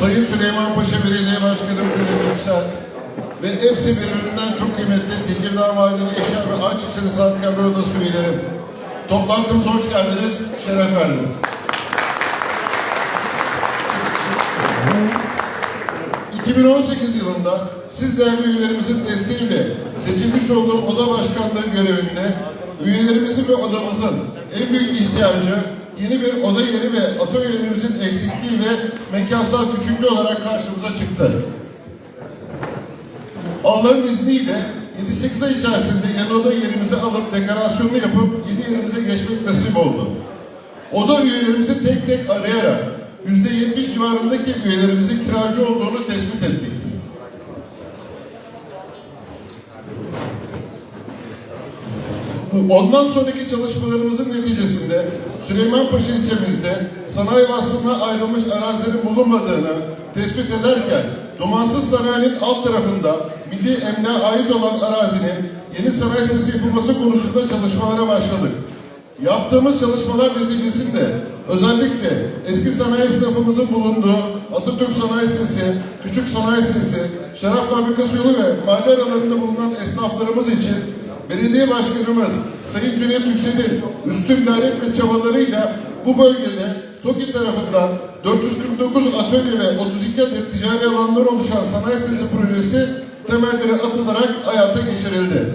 Sayın Süleyman Paşa Belediye Başkanı Mehmet Yüksel ve hepsi birbirinden çok kıymetli Tekirdağ Madeni Eşya ve Ağaç İşleri Sanat Kadro Odası üyelerim. Toplantımıza hoş geldiniz, şeref verdiniz. ...2018 yılında siz değerli üyelerimizin desteğiyle seçilmiş olduğum oda başkanlığı görevinde üyelerimizin ve odamızın en büyük ihtiyacı yeni bir oda yeri ve atölyelerimizin eksikliği ve mekansal küçüklüğü olarak karşımıza çıktı. Allah'ın izniyle 7-8 ay içerisinde yeni oda yerimizi alıp dekorasyonunu yapıp yeni yerimize geçmek nasip oldu. Oda üyelerimizi tek tek arayarak %70 civarındaki üyelerimizin kiracı olduğunu tespit ettik. Ondan sonraki çalışmalarımızın neticesinde Süleymanpaşa ilçemizde sanayi vasfına ayrılmış arazilerin bulunmadığını tespit ederken Dumansız Sanayi'nin alt tarafında milli emlağa ait olan arazinin yeni sanayi sitesi yapılması konusunda çalışmalara başladık. Yaptığımız çalışmalar neticesinde özellikle eski sanayi esnafımızın bulunduğu Atatürk Sanayi Sitesi, Küçük Sanayi Sitesi, Şarap Fabrikası yolu ve mahalle aralarında bulunan esnaflarımız için Belediye Başkanımız Sayın Cüneyt Yüksel'in üstün gayret ve çabalarıyla bu bölgede TOKİ tarafından 449 atölye ve 32 adet ticari alanlar oluşan sanayi sitesi projesi temelleri atılarak hayata geçirildi.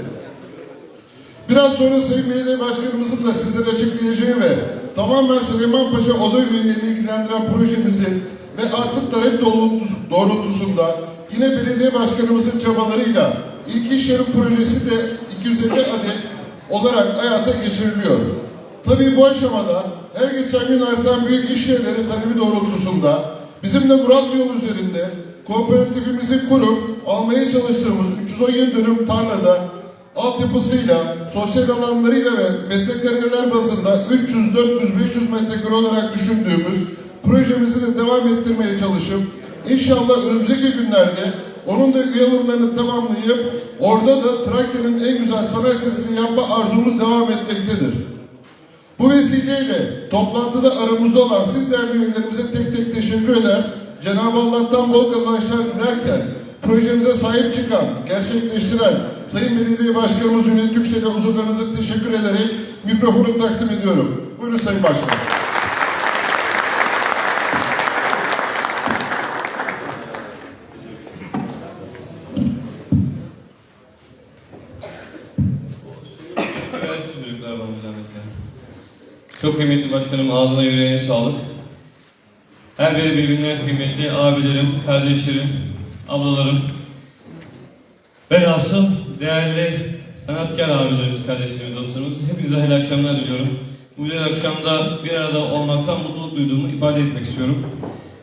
Biraz sonra Sayın Belediye Başkanımızın da sizlere açıklayacağı ve tamamen Süleymanpaşa Oda üyeliğini ilgilendiren projemizin ve artık talep doğrultus- doğrultusunda yine Belediye Başkanımızın çabalarıyla ilk iş yeri projesi de 250 adet olarak hayata geçiriliyor. Tabii bu aşamada her geçen gün artan büyük iş yerleri talebi doğrultusunda bizim de Murat yol üzerinde kooperatifimizi kurup almaya çalıştığımız 317 dönüm tarlada altyapısıyla, sosyal alanlarıyla ve metrekareler bazında 300, 400, 500 metrekare olarak düşündüğümüz projemizi de devam ettirmeye çalışıp inşallah önümüzdeki günlerde onun da üye tamamlayıp orada da Trakya'nın en güzel sanayi sitesini yapma arzumuz devam etmektedir. Bu vesileyle toplantıda aramızda olan siz değerli üyelerimize tek tek teşekkür eder. Cenab-ı Allah'tan bol kazançlar dilerken projemize sahip çıkan, gerçekleştiren Sayın Belediye Başkanımız Cüneyt Yüksel'e huzurlarınıza teşekkür ederek mikrofonu takdim ediyorum. Buyurun Sayın Başkan. Versin çocuklar bana bir zahmet ya. Çok kıymetli başkanım ağzına yüreğine sağlık. Her biri birbirine kıymetli abilerim, kardeşlerim, ablalarım. Velhasıl değerli sanatkar abilerimiz, kardeşlerimiz, dostlarımız hepinize hayırlı akşamlar diliyorum. Bu güzel akşamda bir arada olmaktan mutluluk duyduğumu ifade etmek istiyorum.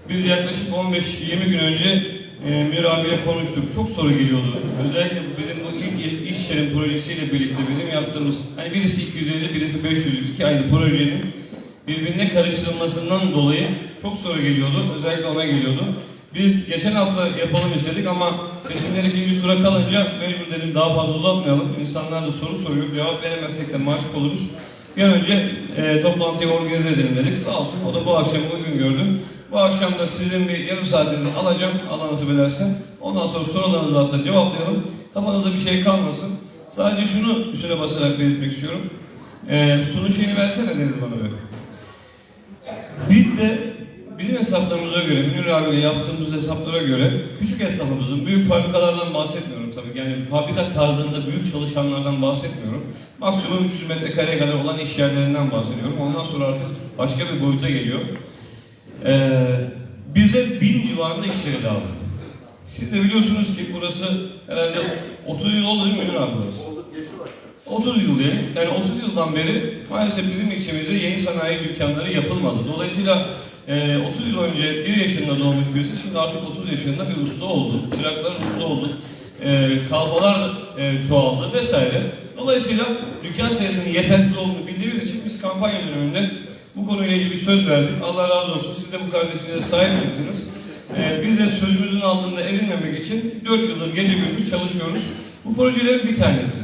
Biz yaklaşık 15-20 gün önce e, Münir abiyle konuştuk. Çok soru geliyordu. Özellikle bizim bu ilk iş yerin projesiyle birlikte bizim yaptığımız, hani birisi 250, birisi 500, iki ayrı projenin birbirine karıştırılmasından dolayı çok soru geliyordu. Özellikle ona geliyordu. Biz geçen hafta yapalım istedik ama seçimler ikinci tura kalınca mecbur dedim daha fazla uzatmayalım. İnsanlar da soru soruyor. Cevap veremezsek de mahcup oluruz. Bir an önce e, toplantıyı organize edelim dedik. Sağ olsun o da bu akşam uygun gördü. Bu akşam da sizin bir yarım saatinizi alacağım Allah nasip ederse. Ondan sonra sorularınız varsa cevaplayalım. Kafanızda bir şey kalmasın. Sadece şunu üstüne basarak belirtmek istiyorum. E, sunu şeyini versene dedi bana böyle. Biz de bizim hesaplarımıza göre, Münir abiyle yaptığımız hesaplara göre küçük esnafımızın, büyük fabrikalardan bahsetmiyorum tabii. Yani fabrika tarzında büyük çalışanlardan bahsetmiyorum. Maksimum 300 metrekareye kadar olan iş yerlerinden bahsediyorum. Ondan sonra artık başka bir boyuta geliyor. Ee, bize bin civarında iş yeri lazım. Siz de biliyorsunuz ki burası herhalde 30 yıl oldu değil mi abi burası? 30 yıl diyelim. Yani 30 yıldan beri maalesef bizim ilçemizde yeni sanayi dükkanları yapılmadı. Dolayısıyla e, 30 yıl önce 1 yaşında doğmuş birisi şimdi artık 30 yaşında bir usta oldu. Çırakların usta oldu. E, kalfalar e, çoğaldı vesaire. Dolayısıyla dükkan sayısının yetersiz olduğunu bildiğimiz için biz kampanya döneminde bu konuyla ilgili bir söz verdik. Allah razı olsun. Siz de bu kardeşinize sahip çıktınız. E, biz de sözümüzün altında ezilmemek için 4 yıldır gece gündüz çalışıyoruz. Bu projelerin bir tanesi.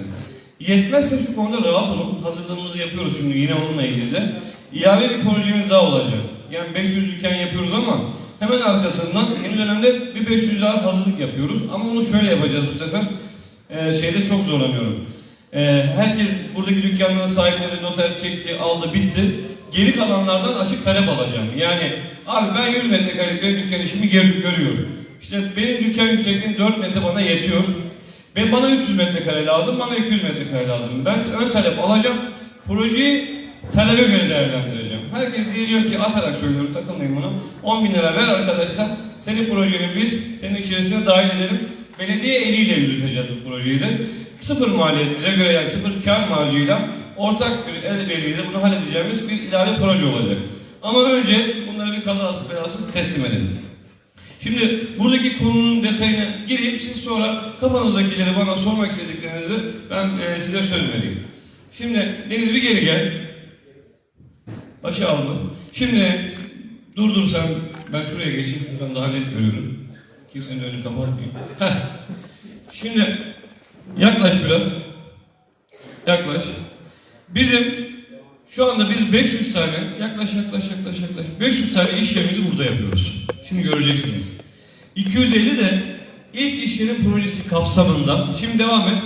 Yetmezse şu konuda rahat olun. Hazırlığımızı yapıyoruz şimdi yine onunla ilgili de. İlave bir projemiz daha olacak. Yani 500 dükkan yapıyoruz ama Hemen arkasından yeni dönemde bir 500 daha hazırlık yapıyoruz. Ama onu şöyle yapacağız bu sefer. Ee, şeyde çok zorlanıyorum. Ee, herkes buradaki dükkanların sahipleri noter çekti, aldı, bitti. Geri kalanlardan açık talep alacağım. Yani abi ben 100 metrekarelik bir dükkan işimi gör- görüyorum. İşte benim dükkan yüksekliğim 4 metre bana yetiyor. Ben bana 300 metrekare lazım, bana 200 metrekare lazım. Ben ön talep alacağım. Projeyi talebe göre değerlendireceğim. Herkes diyecek ki atarak söylüyorum takılmayın buna. 10 bin lira ver arkadaşlar. Senin projeni biz senin içerisine dahil edelim. Belediye eliyle yürüteceğiz bu projeyi de. Sıfır maliyet bize göre yani sıfır kar marjıyla ortak bir el birliğiyle bunu halledeceğimiz bir ilave proje olacak. Ama önce bunları bir kazasız belasız teslim edelim. Şimdi buradaki konunun detayına gireyim. Siz sonra kafanızdakileri bana sormak istediklerinizi ben e, size söz vereyim. Şimdi Deniz bir geri gel. Başı aldı. Şimdi dur dur sen ben şuraya geçeyim şuradan daha net görüyorum. Kimsenin önünü kapatmayayım. Şimdi yaklaş biraz. Yaklaş. Bizim şu anda biz 500 tane yaklaş yaklaş yaklaş yaklaş 500 tane iş yerimizi burada yapıyoruz. Şimdi göreceksiniz. 250 de ilk iş yerin projesi kapsamında. Şimdi devam et.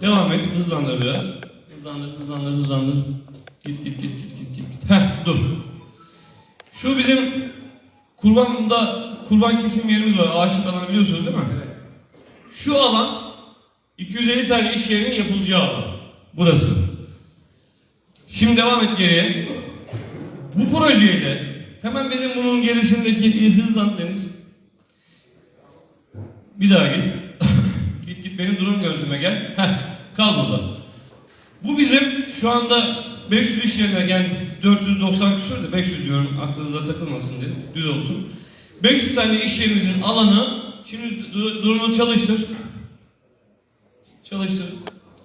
Devam et. Hızlandır biraz. Hızlandır, hızlandır, hızlandır. Git, git, git, git, git, git. Heh, dur. Şu bizim kurbanda kurban kesim yerimiz var. Ağaçlık alanı biliyorsunuz değil mi? Şu alan 250 tane iş yerinin yapılacağı alan. Burası. Şimdi devam et geriye. Bu projeyle hemen bizim bunun gerisindeki hızlan Deniz. Bir daha git. git git benim durum görüntüme gel. Heh, kal burada. Bu bizim şu anda 500 iş yerine yani 490 küsur da 500 diyorum aklınıza takılmasın diye düz olsun. 500 tane iş yerimizin alanı şimdi dur- çalıştır. Çalıştır.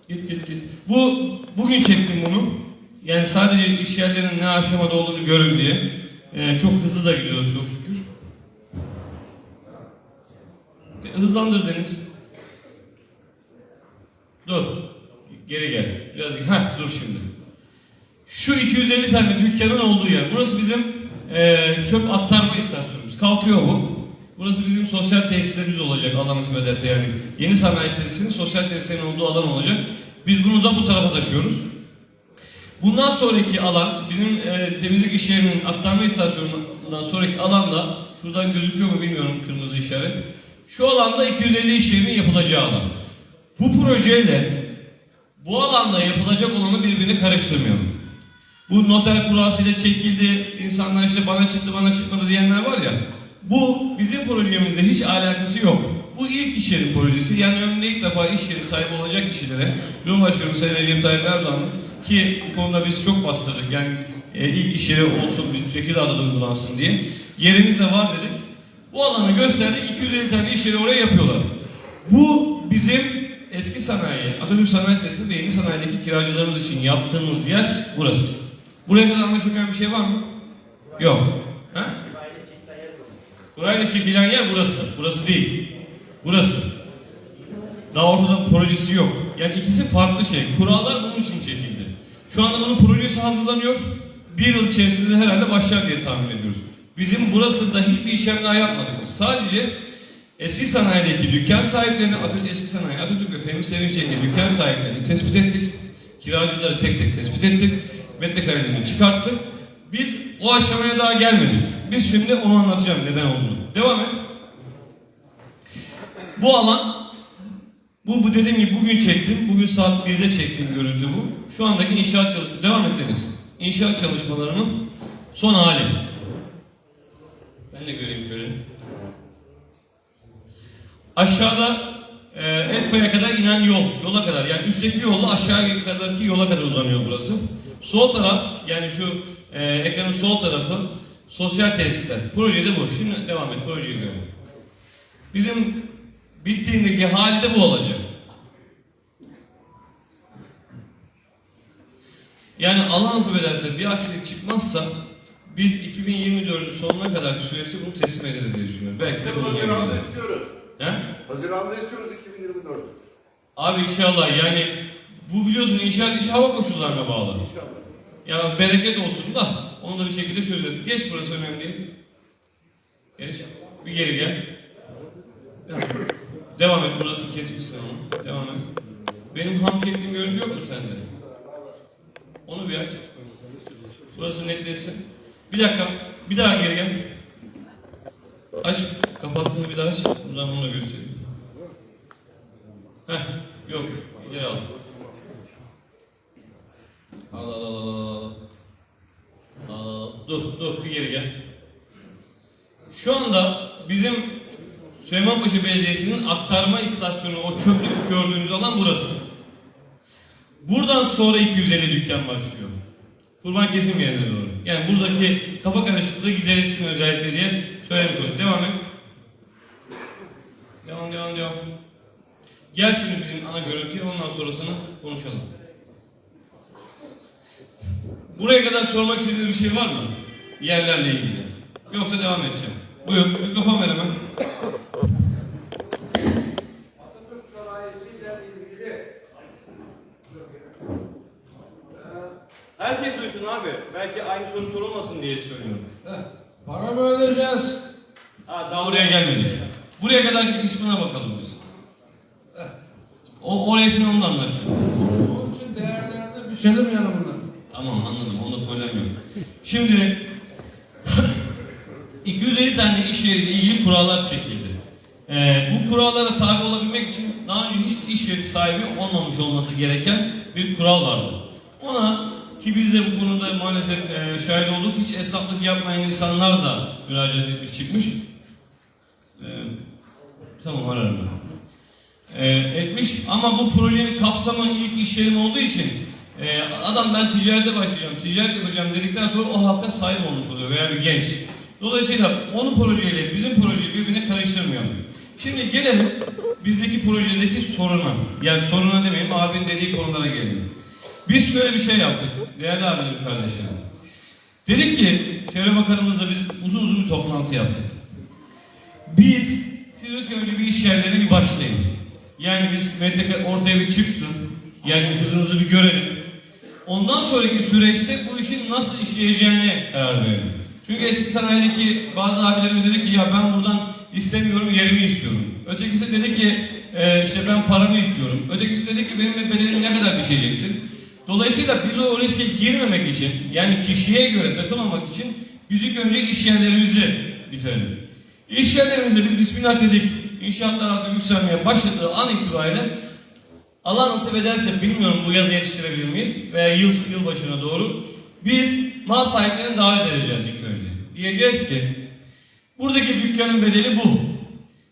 Git git git. Bu bugün çektim bunu. Yani sadece iş yerlerinin ne aşamada olduğunu görün diye. Ee, çok hızlı da gidiyoruz çok şükür. E, Hızlandır Deniz. Dur. Geri gel. Biraz Heh, dur şimdi. Şu 250 tane dükkanın olduğu yer. Burası bizim eee, çöp aktarma istasyonumuz. Kalkıyor bu. Burası bizim sosyal tesislerimiz olacak Allah nasip yani. Yeni sanayi sitesinin sosyal tesislerin olduğu alan olacak. Biz bunu da bu tarafa taşıyoruz. Bundan sonraki alan, bizim eee, temizlik iş yerinin aktarma istasyonundan sonraki alanda, şuradan gözüküyor mu bilmiyorum kırmızı işaret. Şu alanda 250 iş yerinin yapılacağı alan. Bu projeyle bu alanda yapılacak olanı birbirine karıştırmayalım. Bu noter kurasıyla çekildi, insanlar işte bana çıktı bana çıkmadı diyenler var ya. Bu bizim projemizde hiç alakası yok. Bu ilk iş yeri projesi. Yani önünde ilk defa iş yeri sahibi olacak kişilere Cumhurbaşkanı Sayın Recep Tayyip Erdoğan ki bu konuda biz çok bastırdık. Yani e, ilk iş yeri olsun, bir Tekirdağ'da da uygulansın diye. Yerimiz de var dedik. Bu alanı gösterdik. 250 tane iş yeri oraya yapıyorlar. Bu bizim eski sanayi, Atatürk Sanayi Sitesi ve yeni sanayideki kiracılarımız için yaptığımız yer burası. Buraya kadar anlaşılmayan bir şey var mı? Yok. Ha? Burayla çekilen yer burası. Burası değil. Burası. Daha ortada projesi yok. Yani ikisi farklı şey. Kurallar bunun için çekildi. Şu anda bunun projesi hazırlanıyor. Bir yıl içerisinde herhalde başlar diye tahmin ediyoruz. Bizim burasında hiçbir işlem daha yapmadık. Sadece eski sanayideki dükkan sahiplerini, Atatürk eski sanayi, Atatürk ve Fehmi Sevinç'teki dükkan sahiplerini tespit ettik. Kiracıları tek tek tespit ettik. Metrekarelerini çıkarttık. Biz o aşamaya daha gelmedik. Biz şimdi onu anlatacağım neden olduğunu. Devam et. Bu alan bu, bu dediğim gibi bugün çektim. Bugün saat 1'de çektiğim görüntü bu. Şu andaki inşaat çalışmaları. Devam et Deniz. İnşaat çalışmalarının son hali. Ben de göreyim şöyle. Aşağıda e, Etpa'ya kadar inen yol. Yola kadar. Yani üstteki yolla aşağıya kadarki yola kadar uzanıyor burası. Sol taraf yani şu e, ekranın sol tarafı sosyal tesisler. Proje de bu. Şimdi devam et. Projeyi görelim. Bizim bittiğindeki hali de bu olacak. Yani Allah nasip ederse bir aksilik çıkmazsa biz 2024'ün sonuna kadar süreçte bunu teslim ederiz diye düşünüyorum. Belki de bunun Haziran'da istiyoruz. He? Haziran'da istiyoruz 2024. Abi inşallah yani bu biliyorsun inşaat işi hava koşullarına bağlı. İnşallah. Ya bereket olsun da onu da bir şekilde çözeriz. Geç burası önemli. Geç. Bir geri gel. Devam. Et. Burası kesmişsin onu. Devam et. Benim ham çektiğim görüntü yok mu sende? Onu bir aç. Burası netleşsin. Bir dakika. Bir daha geri gel. Aç. Kapattığını bir daha aç. Zaman onu göstereyim. Heh. Yok. Geri al. Al al al al Dur dur bir geri gel. Şu anda bizim Süleymanpaşa Belediyesi'nin aktarma istasyonu o çöplük gördüğünüz alan burası. Buradan sonra 250 dükkan başlıyor. Kurban kesim yerine doğru. Yani buradaki kafa karışıklığı giderilsin özellikle diye söylemiş olduk. Devam et. Devam devam devam. Gel şimdi bizim ana görüntüye ondan sonrasını konuşalım. Buraya kadar sormak istediğiniz bir şey var mı? Yerlerle ilgili. Yoksa devam edeceğim. Buyur, mikrofon ver hemen. Herkes duysun abi. Belki aynı soru sorulmasın diye söylüyorum. Para mı ödeyeceğiz? Ha, daha oraya gelmedik. Buraya kadarki kısmına bakalım biz. O, oraya şimdi onu da anlatacağım. Onun için değerlerini biçelim yani bunlar. Tamam anladım onu söylemiyorum. Şimdi 250 tane iş yeriyle ilgili kurallar çekildi. Ee, bu kurallara tabi olabilmek için daha önce hiç iş yeri sahibi olmamış olması gereken bir kural vardı. Ona ki biz de bu konuda maalesef e, şahit olduk hiç esnaflık yapmayan insanlar da müracaat etmiş çıkmış. Ee, tamam ararım ben. Ee, etmiş ama bu projenin kapsamı ilk iş yerim olduğu için e, adam ben ticarete başlayacağım, ticaret yapacağım dedikten sonra o hakka sahip olmuş oluyor veya bir genç. Dolayısıyla onun projeyle bizim projeyi birbirine karıştırmıyor. Şimdi gelelim bizdeki projedeki soruna. Yani soruna demeyeyim abinin dediği konulara gelelim. Biz şöyle bir şey yaptık değerli abilerim kardeşlerim. Dedik ki Çevre Bakanımızla biz uzun uzun bir toplantı yaptık. Biz siz önce bir iş yerlerine bir başlayın. Yani biz metreka ortaya bir çıksın. Yani hızınızı bir görelim. Ondan sonraki süreçte bu işin nasıl işleyeceğine karar verelim. Çünkü eski sanayideki bazı abilerimiz dedi ki ya ben buradan istemiyorum yerimi istiyorum. Ötekisi dedi ki e, işte ben paramı istiyorum. Ötekisi dedi ki benim bedelimi ne kadar biçeceksin. Dolayısıyla biz o riske girmemek için yani kişiye göre takılmamak için biz ilk önce iş yerlerimizi bitirelim. İş yerlerimizde biz Bismillah dedik. İnşaatlar artık yükselmeye başladığı an itibariyle Allah nasip ederse bilmiyorum bu yaz yetiştirebilir miyiz veya yıl, yıl başına doğru biz mal sahiplerini davet edeceğiz ilk önce. Diyeceğiz ki buradaki dükkanın bedeli bu.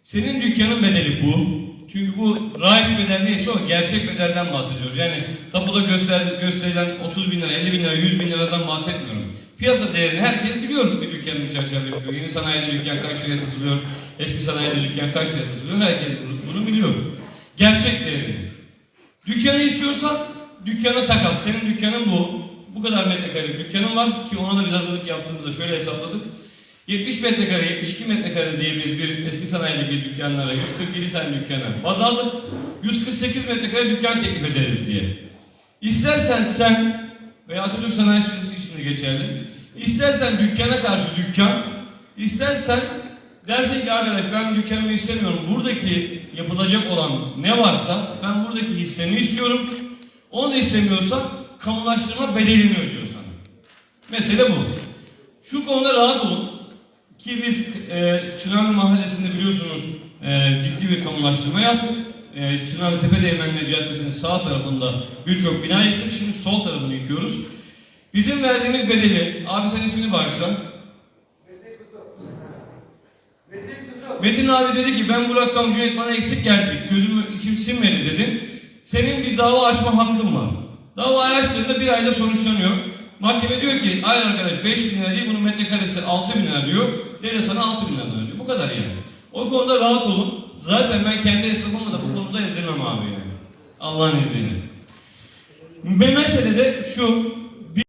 Senin dükkanın bedeli bu. Çünkü bu raiç bedel neyse o gerçek bedelden bahsediyoruz. Yani tapuda göster, gösterilen 30 bin lira, 50 bin lira, 100 bin liradan bahsetmiyorum. Piyasa değerini herkes biliyor bir dükkanın üç aşağı beş yukarı. Yeni sanayide dükkan kaç liraya satılıyor, eski sanayide dükkan kaç liraya satılıyor. Herkes bunu, bunu biliyor. Gerçek değerini. Dükkanı istiyorsan dükkana takal. Senin dükkanın bu. Bu kadar metrekare dükkanın var ki ona da biz hazırlık yaptığımızda şöyle hesapladık. 70 metrekare, 72 metrekare diye biz bir eski sanayideki dükkanlara 147 tane dükkana baz aldık. 148 metrekare dükkan teklif ederiz diye. İstersen sen veya Atatürk Sanayi Sitesi için de geçerli. İstersen dükkana karşı dükkan, istersen dersin ki arkadaş ben dükkanımı istemiyorum. Buradaki yapılacak olan ne varsa ben buradaki hissemi istiyorum. Onu da istemiyorsa kamulaştırma bedelini ödüyor sana. Mesele bu. Şu konuda rahat olun. Ki biz e, Çınarlı Mahallesi'nde biliyorsunuz e, ciddi bir kamulaştırma yaptık. E, Çınarlı Tepedeğmenli Caddesi'nin sağ tarafında birçok bina yıktık. Şimdi sol tarafını yıkıyoruz. Bizim verdiğimiz bedeli, abi sen ismini bağışla. Metin abi dedi ki ben bu rakam Cüneyt bana eksik geldi. Gözümü içim sinmedi dedi. Senin bir dava açma hakkın var. Dava açtığında bir ayda sonuçlanıyor. Mahkeme diyor ki hayır arkadaş 5 bin lira değil bunun metrekaresi 6 bin lira diyor. Devlet sana 6 bin lira diyor. Bu kadar yani. O konuda rahat olun. Zaten ben kendi hesabımla da bu konuda ezdirmem abi yani. Allah'ın izniyle. Ve mesele de şu.